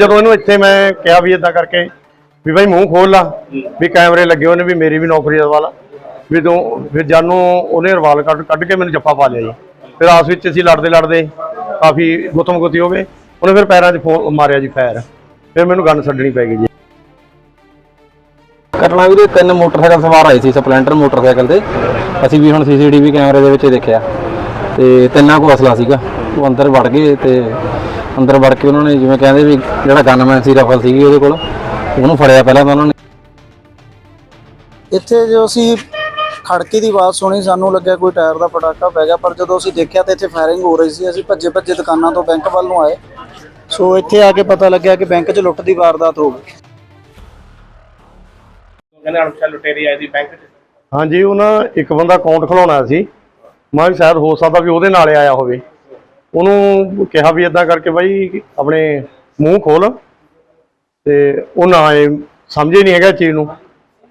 ਜਦੋਂ ਇਹਨੂੰ ਇੱਥੇ ਮੈਂ ਕਿਹਾ ਵੀ ਇਦਾਂ ਕਰਕੇ ਵੀ ਭਾਈ ਮੂੰਹ ਖੋਲ ਲਾ ਵੀ ਕੈਮਰੇ ਲੱਗੇ ਹੋਏ ਨੇ ਵੀ ਮੇਰੀ ਵੀ ਨੌਕਰੀ ਦਾ ਵਾਲਾ ਵੀ ਤੂੰ ਫਿਰ ਜਾਨੂੰ ਉਹਨੇ ਰਵਾਲ ਕੱਢ ਕੱਢ ਕੇ ਮੈਨੂੰ ਜੱਫਾ ਪਾ ਲਿਆ ਜੀ। ਫਿਰ ਆਸ ਵਿੱਚ ਅਸੀਂ ਲੜਦੇ ਲੜਦੇ ਕਾਫੀ ਗੁੱਤਮ ਗੁੱਤੀ ਹੋ ਗਏ। ਉਹਨੇ ਫਿਰ ਪੈਰਾਂ 'ਚ ਮਾਰਿਆ ਜੀ ਫੈਰ ਫਿਰ ਮੈਨੂੰ ਗਨ ਛੱਡਣੀ ਪੈ ਗਈ ਜੀ। ਘਟਨਾ ਵੀਰੇ ਤਿੰਨ ਮੋਟਰਸਾਈਕਲ ਸਵਾਰ ਆਏ ਸੀ ਸਪਲੈਂਡਰ ਮੋਟਰਸਾਈਕਲ ਤੇ। ਅਸੀਂ ਵੀ ਹੁਣ ਸੀਸੀਟੀਵੀ ਕੈਮਰੇ ਦੇ ਵਿੱਚ ਦੇਖਿਆ। ਤੇ ਤਿੰਨਾਂ ਕੋ ਅਸਲਾ ਸੀਗਾ। ਉਹ ਅੰਦਰ ਵੜ ਗਏ ਤੇ ਅੰਦਰ ਵੜ ਕੇ ਉਹਨਾਂ ਨੇ ਜਿਵੇਂ ਕਹਿੰਦੇ ਵੀ ਜਿਹੜਾ ਗਨਮੈਨ ਸੀ ਰਫਲ ਸੀਗੀ ਉਹਦੇ ਕੋਲ ਉਹਨੂੰ ਫੜਿਆ ਪਹਿਲਾਂ ਤਾਂ ਉਹਨਾਂ ਨੇ। ਇੱਥੇ ਜੋ ਅਸੀਂ ਖੜਕੇ ਦੀ ਆਵਾਜ਼ ਸੁਣੀ ਸਾਨੂੰ ਲੱਗਿਆ ਕੋਈ ਟਾਇਰ ਦਾ ਪਟਾਕਾ ਪੈ ਗਿਆ ਪਰ ਜਦੋਂ ਅਸੀਂ ਦੇਖਿਆ ਤਾਂ ਇੱਥੇ ਫਾਇਰਿੰਗ ਹੋ ਰਹੀ ਸੀ ਅਸੀਂ ਭੱਜੇ ਭੱਜੇ ਦੁਕਾਨਾਂ ਤੋਂ ਬੈਂਕ ਵੱਲ ਨੂੰ ਆਏ। ਸੋ ਇੱਥੇ ਆ ਕੇ ਪਤਾ ਲੱਗਿਆ ਕਿ ਬੈਂਕ 'ਚ ਲੁੱਟ ਦੀ ਵਾਰਦਾਤ ਹੋ ਗਈ। ਕਹਿੰਦੇ ਅਣਪਛਾਤੇ ਲੁਟੇਰੇ ਆਏ ਦੀ ਬੈਂਕ 'ਚ? ਹਾਂਜੀ ਉਹਨਾਂ ਇੱਕ ਬੰਦਾ ਅਕਾਊਂਟ ਖੁਲਾਉਣਾ ਸੀ। ਮੈਂ ਕਿਹਾ ਸ਼ਾਇਦ ਹੋ ਸਕਦਾ ਵੀ ਉਹਦੇ ਨਾਲ ਆਇਆ ਹੋਵੇ। ਉਹਨੂੰ ਕਿਹਾ ਵੀ ਇਦਾਂ ਕਰਕੇ ਬਾਈ ਆਪਣੇ ਮੂੰਹ ਖੋਲ ਤੇ ਉਹ ਨਾ ਇਹ ਸਮਝੇ ਨਹੀਂ ਹੈਗਾ ਚੀਜ਼ ਨੂੰ।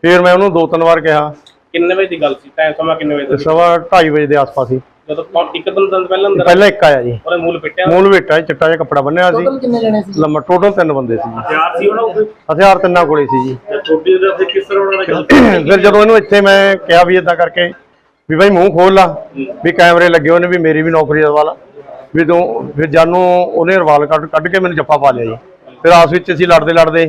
ਫਿਰ ਮੈਂ ਉਹਨੂੰ ਦੋ ਤਿੰਨ ਵਾਰ ਕਿਹਾ। ਕਿੰਨੇ ਵਜੇ ਦੀ ਗੱਲ ਸੀ? ਟਾਈਮ ਸਮਾਂ ਕਿੰਨੇ ਵਜੇ ਦਾ ਸੀ? ਸਵਾ 2:30 ਵਜੇ ਦੇ ਆਸ-ਪਾਸ ਹੀ ਜਦੋਂ ਕੌਣ ਇੱਕ ਦਿਨ ਦਿਨ ਪਹਿਲਾਂ ਅੰਦਰ ਪਹਿਲਾਂ ਇੱਕ ਆਇਆ ਜੀ। ਉਹਨੇ ਮੂਲ ਪਿੱਟਿਆ ਮੂਲ ਵੇਟਾ ਚਿੱਟਾ ਜਿਹਾ ਕੱਪੜਾ ਬੰਨਿਆ ਸੀ। ਕਿੰਨੇ ਜਣੇ ਸੀ? ਲੰਮਾ ਟੋਟਲ ਤਿੰਨ ਬੰਦੇ ਸੀ ਜੀ। ਹਥਿਆਰ ਸੀ ਉਹਨਾਂ ਕੋਲ? ਹਥਿਆਰ ਤਿੰਨਾਂ ਕੋਲੇ ਸੀ ਜੀ। ਛੋਟੀ ਜਿਹੀ ਫਿਰ ਕਿਸ ਤਰ੍ਹਾਂ ਉਹਨਾਂ ਨੇ ਗੱਲ ਫਿਰ ਜਦੋਂ ਇਹਨੂੰ ਇੱਥੇ ਮੈਂ ਕਿਹਾ ਵੀ ਇਦਾਂ ਕਰਕੇ ਵੀ ਭਾਈ ਮੂੰਹ ਖੋਲ ਲਾ ਵੀ ਕੈਮਰੇ ਲੱਗੇ ਹੋਏ ਨੇ ਵੀ ਮੇਰੀ ਵੀ ਨੌਕਰੀ ਦਾ ਵਾਲਾ ਵੀ ਤੂੰ ਫਿਰ ਜਾਨੂੰ ਉਹਨੇ ਰਵਾਲ ਕੱਢ ਕੱਢ ਕੇ ਮੈਨੂੰ ਜੱਫਾ ਪਾ ਲਿਆ ਜੀ। ਫਿਰ ਆਸ ਵਿੱਚ ਅਸੀਂ ਲੜਦੇ ਲੜਦੇ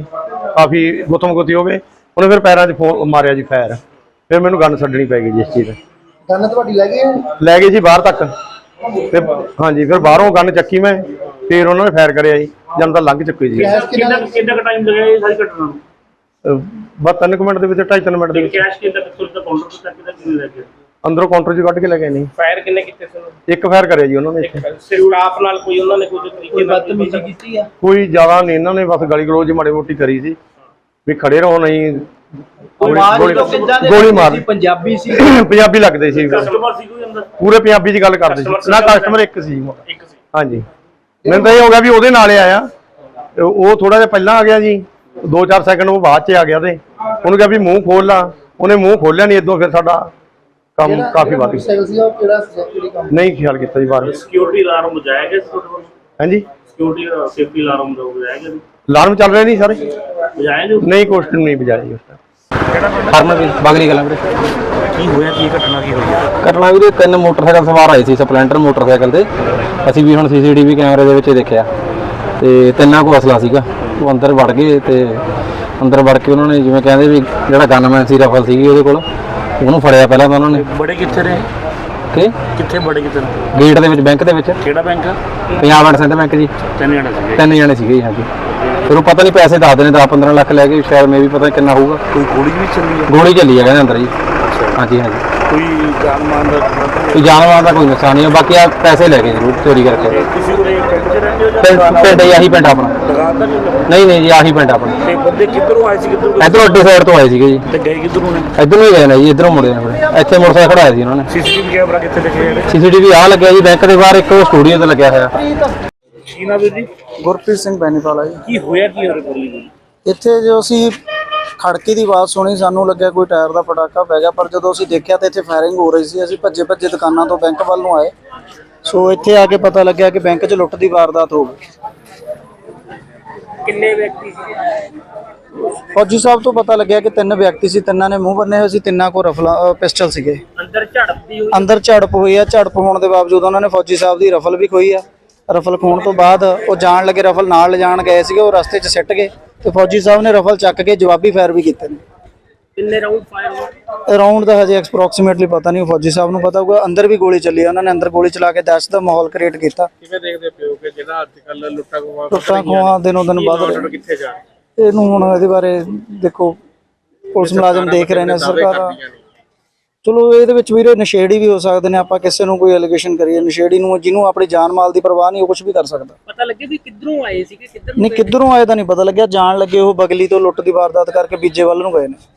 ਕਾਫੀ ਗੁੱਤਮ ਗੁੱਤੀ ਹੋ ਗਏ। ਉਹਨੇ ਫਿਰ ਪੈਰਾਂ 'ਚ ਮਾਰਿਆ ਜੀ ਫੈਰ। ਫਿਰ ਮੈਨੂੰ ਗਨ ਛੱਡਣੀ ਪੈ ਗਈ ਜੀ ਇਸ ਚੀਜ਼ ਦੀ। ਗਨ ਤੁਹਾਡੀ ਲੈ ਗਏ ਲੈ ਗਏ ਜੀ ਬਾਹਰ ਤੱਕ। ਤੇ ਹਾਂਜੀ ਫਿਰ ਬਾਹਰੋਂ ਗਨ ਚੱਕੀ ਮੈਂ ਫਿਰ ਉਹਨਾਂ ਨੇ ਫਾਇਰ ਕਰਿਆ ਜੀ। ਜਦ ਤਾਂ ਲੰਘ ਚੁੱਕੀ ਜੀ। ਕਿੰਨਾ ਕਿੰਨਾ ਟਾਈਮ ਲੱਗਿਆ ਇਹ ਸਾਰੀ ਘਟਨਾ ਨੂੰ? ਬਸ ਤਿੰਨ ਕੁ ਮਿੰਟ ਦੇ ਵਿੱਚ ਢਾਈ ਤਿੰਨ ਮਿੰਟ ਦੇ ਵਿੱਚ। ਕੈਸ਼ ਕਿੰਨਾ ਕਿੱਥੋਂ ਦਾ ਕਾਊਂਟਰ ਤੋਂ ਤੱਕ ਦਾ ਕਿੰਨੇ ਲੱਗੇ ਅੰਦਰੋਂ ਕਾਊਂਟਰ 'ਚ ਕੱਢ ਕੇ ਲੈ ਗਏ ਨਹੀਂ ਫਾਇਰ ਕਿੰਨੇ ਕੀਤੇ ਸੀ ਉਹਨੇ? ਇੱਕ ਫਾਇਰ ਕਰਿਆ ਜੀ ਉਹਨਾਂ ਨੇ ਇੱਥੇ। ਇੱਕ ਸਟਾਫ ਨਾਲ ਕੋਈ ਉਹਨਾਂ ਨੇ ਕੋਈ ਤਰੀਕੇ ਨਾਲ ਬਦਤਮੀਜ਼ੀ ਕੀਤੀ ਆ? ਕੋਈ ਜ਼ਿਆਦਾ ਨਹੀਂ ਇਹਨਾਂ ਨੇ ਬਸ ਗਲੀ ਗਲੋਚ ਮਾੜੀ ਮੋਟੀ ਕਰੀ ਸੀ। ਵੀ ਖੜੇ ਰਹੋ ਨਹੀਂ। ਗੋਲੀ ਗੋਲੀ ਮਾਰ। ਪੰਜਾਬੀ ਸੀ। ਪੰਜਾਬੀ ਲੱਗਦੇ ਸੀ। ਕਸਟਮਰ ਸੀ ਕੋਈ ਅੰਦਰ? ਪੂਰੇ ਪੰਜਾਬੀ 'ਚ ਗੱਲ ਕਰਦੇ Customer ਸੀ ਨਾ ਕਸਟਮਰ ਇੱਕ ਸੀ। ਇੱਕ ਸੀ। ਹਾਂਜੀ। ਮੈਨੂੰ ਤਾਂ ਇਹ ਹੋ ਗਿਆ ਵੀ ਉਹਦੇ ਨਾਲ ਹੀ ਆਇਆ। ਤੇ ਉਹ ਥੋੜਾ ਜਿਹਾ ਪਹਿਲਾਂ ਆ ਗਿਆ ਜੀ। 2-4 ਸੈਕਿੰਡ ਉਹ ਬਾਅਦ 'ਚ ਆ ਗਿਆ ਤੇ। ਉਹਨੂੰ ਕਿਹਾ ਵੀ ਮੂੰਹ ਖੋਲ ਲਾ। ਉਹਨੇ ਮੂੰਹ ਖੋਲਿਆ ਨਹੀਂ ਇਦੋਂ ਫਿਰ ਸਾਡਾ ਕੰਮ ਕਾਫੀ ਵੱਧ ਗਿਆ। ਸਾਈਕਲ ਸੀ ਉਹ ਕਿਹੜਾ ਕਿਹੜੀ ਕੰਮ ਨਹੀਂ ਖਿਆਲ ਕੀਤਾ ਜੀ ਬਾਹਰ। ਸਿਕਿਉਰਿਟੀ ਅਲਾਰਮ ਬਜਾਇਆ ਗਿਆ ਸੀ ਤੁਹਾਡੇ ਕੋਲ? ਹਾਂਜੀ? ਸਿਕਿਉਰਿਟੀ ਸੇਫਟੀ ਅਲਾਰਮ ਦਾ ਬਜਾਇਆ ਗਿਆ? ਅਲਾਰਮ ਚੱਲ ਰਹੇ ਨਹੀਂ ਸਾਰੇ? ਬਜਾਇਆ ਜੋ? ਨਹੀਂ ਕੁਐਸਚਨ ਨਹੀਂ ਬਜਾਈ ਉਸ ਟਾਈਮ ਫਰਮ ਵੀ ਬਾਗਲੀ ਕਲਾਂ ਵੀਰੇ। ਕੀ ਹੋਇਆ ਕੀ ਘਟਨਾ ਕੀ ਹੋਈ? ਘਟਨਾ ਵੀਰੇ ਤਿੰਨ ਮੋਟਰਸਾਈਕਲ ਸਵਾਰ ਆਏ ਸੀ ਸਪਲੈਂਡਰ ਮੋਟਰਸਾਈਕਲ ਤੇ। ਅਸੀਂ ਵੀ ਹੁਣ ਸੀਸੀਟੀਵੀ ਕੈਮਰੇ ਦੇ ਵਿੱਚ ਦੇਖਿਆ। ਤੇ ਤਿੰਨਾਂ ਕੋ ਅਸਲਾ ਸੀਗਾ। ਉਹ ਅੰਦਰ ਵੜ ਗਏ ਤੇ ਅੰਦਰ ਵੜ ਕੇ ਉਹਨਾਂ ਨੇ ਜਿਵੇਂ ਕਹਿੰਦੇ ਵੀ ਜਿਹੜਾ ਗਨਮੈਨ ਸੀ ਰਫਲ ਸੀਗੀ ਉਹਦੇ ਕੋਲ। ਉਹਨੂੰ ਫੜਿਆ ਪਹਿਲਾਂ ਤਾਂ ਉਹਨਾਂ ਨੇ। ਬੜੇ ਕਿੱਥੇ ਨੇ ਕਿ? ਕਿੱਥੇ ਬੜੇ ਕਿੱਥੇ ਨੇ ਗੇਟ ਦੇ ਵਿੱਚ ਬੈਂਕ ਦੇ ਵਿੱਚ। ਕਿਹੜਾ bank Punjab and Sind bank ਜੀ। ਤਿੰਨ ਜਣੇ ਸੀਗੇ। ਤਿੰਨ ਜਣੇ ਸੀਗੇ ਜੀ ਹਾਂਜੀ। ਫਿਰ ਉਹ ਪਤਾ ਨਹੀਂ ਪੈਸੇ ਦੱਸਦੇ ਨੇ 10 15 ਲੱਖ ਲੈ ਕੇ ਸ਼ਾਇਦ ਮੇ ਵੀ ਪਤਾ ਨੀ ਕਿੰਨਾ ਹੋਊਗਾ। ਕੋਈ ਗੋਲੀ ਵੀ ਚੱਲੀ ਹੈ ਗੋਲੀ ਚੱਲੀ ਹੈ ਕਹਿੰਦੇ ਅੰਦਰ ਜੀ। ਹਾਂਜੀ ਹਾਂਜੀ। ਕੋਈ ਜਾਨ ਮਾਨ ਦਾ ਕੋਈ ਜਾਨਵਰਾਂ ਦਾ ਕੋਈ ਨੁਕਸਾਨ ਨਹੀਂ ਬਾਕੀ ਆ ਪੈਸੇ ਲੈ ਗਏ ਜ਼ਰੂਰ ਚੋਰੀ ਕਰਕੇ। ਉਰੇ ਪਿੰਡ 'ਚ ਰਹਿੰਦੇ ਹੋ ਜਾਂ ਪਿੰਡ ਪਿੰਡ ਹੀ ਆਹੀ ਪਿੰਡ ਆਪਣਾ। ਦੁਕਾਨ ਨਹੀਂ ਨਹੀਂ ਨਹੀਂ ਜੀ ਆਹੀ ਪਿੰਡ ਆਪਣਾ। ਤੇ ਬੰਦੇ ਕਿੱਧਰੋਂ ਆਏ ਸੀ ਕਿੱਧਰੋਂ ਇਧਰੋਂ ਅੱਡੇ ਸਾਈਡ ਤੋਂ ਆਏ ਸੀਗੇ ਜੀ। ਤੇ ਗਏ ਕਿੱਧਰੋਂ ਨੇ? ਇਧਰੋਂ ਹੀ ਗਏ ਨੇ ਜੀ ਇਧਰੋਂ ਮੁੜੇ ਨੇ ਆਪਣੇ ਇੱਥੇ ਮੋਟਰਸਾਈਕਲ ਖੜਾਇਆ ਸੀ ਉਹਨਾਂ ਨੇ। ਸੀਸੀਟੀਵੀ ਕੈਮਰਾ ਕਿੱਥੇ ਦੇਖੇ ਨੇ ਸੀਸੀਟੀਵੀ ਆ ਲੱਗਿਆ ਜੀ ਬੈਂਕ ਦੇ ਬਾਹਰ ਇੱਕ ਸਟੂਡੀਓ ਤੇ ਲੱਗਿਆ ਹੋਇਆ। ਕੀ ਨਾ ਵੀਰ ਜੀ? ਗੁਰਪ੍ਰੀਤ ਸਿੰਘ ਬੈਨੀਵਾਲਾ ਜੀ। ਕੀ ਹੋਇਆ ਕੀ ਹੋਰੇ ਗੋਲੀ ਇੱਥੇ ਜੋ ਅਸੀਂ ਖੜਕੇ ਦੀ ਆਵਾਜ਼ ਸੁਣੀ ਸਾਨੂੰ ਲੱਗਿਆ ਕੋਈ ਟਾਇਰ ਦਾ ਪਟਾਕਾ ਪੈ ਗਿਆ ਪਰ ਜਦੋਂ ਅਸੀਂ ਦੇਖਿਆ ਤਾਂ ਇੱਥੇ ਫਾਇਰਿੰਗ ਹੋ ਰਹੀ ਸੀ ਅਸੀਂ ਭੱਜੇ ਭੱਜੇ ਦੁਕਾਨਾਂ ਤੋਂ ਬੈਂਕ ਵੱਲ ਨੂੰ ਆਏ। ਸੋ ਇੱਥੇ ਆ ਕੇ ਪਤਾ ਲੱਗਿਆ ਕਿ ਬੈਂਕ 'ਚ ਲੁੱਟ ਦੀ ਵਾਰਦਾਤ ਹੋ ਗਈ। ਕਿੰਨੇ ਵਿਅਕਤੀ ਸੀ? ਫੌਜੀ ਸਾਹਿਬ ਤੋਂ ਪਤਾ ਲੱਗਿਆ ਕਿ ਤਿੰਨ ਵਿਅਕਤੀ ਸੀ ਤਿੰਨਾਂ ਨੇ ਮੂੰਹ ਬੰਨੇ ਹੋਏ ਸੀ ਤਿੰਨਾਂ ਕੋਲ ਰਫਲਾ ਪਿਸਟਲ ਸੀਗੇ। ਅੰਦਰ ਝੜਪਦੀ ਹੋਈ? ਅੰਦਰ ਝੜਪ ਹੋਈ ਆ ਝੜਪ ਹੋਣ ਦੇ ਬਾਵਜੂਦ ਉਹਨਾਂ ਨੇ ਫੌਜੀ ਸਾਹਿਬ ਦੀ ਰਫਲ ਵੀ ਖੋਈ ਆ। ਰਫਲ ਖੋਣ ਤੋਂ ਬਾਅਦ ਉਹ ਜਾਣ ਲੱਗੇ ਰਫਲ ਨਾਲ ਲਿਜਾਣ ਗਏ ਸੀਗੇ ਉਹ ਰਸਤੇ 'ਚ ਸਿੱਟ ਗਏ। ਤੇ ਫੌਜੀ ਸਾਹਿਬ ਨੇ ਰਫਲ ਚੱਕ ਕੇ ਜਵਾਬੀ ਫਾਇਰ ਵੀ ਕੀਤੇ ਨੇ। ਕਿੰਨੇ ਰਾਉਂਡ ਫਾਇਰ ਹੋਏ? ਅਰਾਊਂਡ ਦਾ ਹਜੇ ਐਕਸਪ੍ਰੋਕਸੀਮੇਟਲੀ ਪਤਾ ਨਹੀਂ ਫੌਜੀ ਸਾਹਿਬ ਨੂੰ ਪਤਾ ਹੋਊਗਾ। ਅੰਦਰ ਵੀ ਗੋਲੀ ਚੱਲੀ ਆ ਉਹਨਾਂ ਨੇ ਅੰਦਰ ਗੋਲੀ ਚਲਾ ਕੇ ਦਹਿਸ਼ਤ ਦਾ ਮਾਹੌਲ ਕ੍ਰੀਏਟ ਕੀਤਾ। ਕਿਵੇਂ ਦੇਖਦੇ ਪਿਓ ਕਿ ਜਿਹੜਾ ਅੱਜ ਕੱਲ ਲੁੱਟਾ ਖੋਹਾਂ ਦਿਨੋਂ ਦਿਨ ਵੱਧ ਰਹੇ ਕਿੱਥੇ ਜਾ ਇਹਨੂੰ ਹੁਣ ਇਹਦੇ ਬਾਰੇ ਦੇਖੋ ਪੁਲਿਸ ਮੁਲਾਜ਼ਮ ਦੇਖ ਰਹੇ ਨੇ ਸਰਕਾਰ ਚਲੋ ਇਹਦੇ ਵਿੱਚ ਵੀਰੇ ਨਸ਼ੇੜੀ ਵੀ ਹੋ ਸਕਦੇ ਨੇ ਆਪਾਂ ਕਿਸੇ ਨੂੰ ਕੋਈ ਅਲੀਗੇਸ਼ਨ ਕਰੀਏ ਨਸ਼ੇੜੀ ਨੂੰ ਜਿਹਨੂੰ ਆਪਣੀ ਜਾਨ ਮਾਲ ਦੀ ਪਰਵਾਹ ਨਹੀਂ ਉਹ ਕੁਝ ਵੀ ਕਰ ਸਕਦਾ। ਪਤਾ ਲੱਗੇ ਵੀ ਕਿੱਧਰੋਂ ਆਏ ਸੀਗੇ ਕਿੱਧਰ ਨਹੀਂ ਕਿੱਧਰੋਂ ਆਏ ਤਾਂ ਨਹੀਂ ਪਤਾ ਲੱਗਿਆ ਜਾਣ ਲੱਗੇ ਉਹ ਬਗਲੀ ਤੋਂ ਲੁੱਟ ਦੀ ਵਾਰਦਾਤ ਕਰਕੇ ਬੀਜੇ ਵੱਲ ਨੂੰ ਗਏ ਨੇ।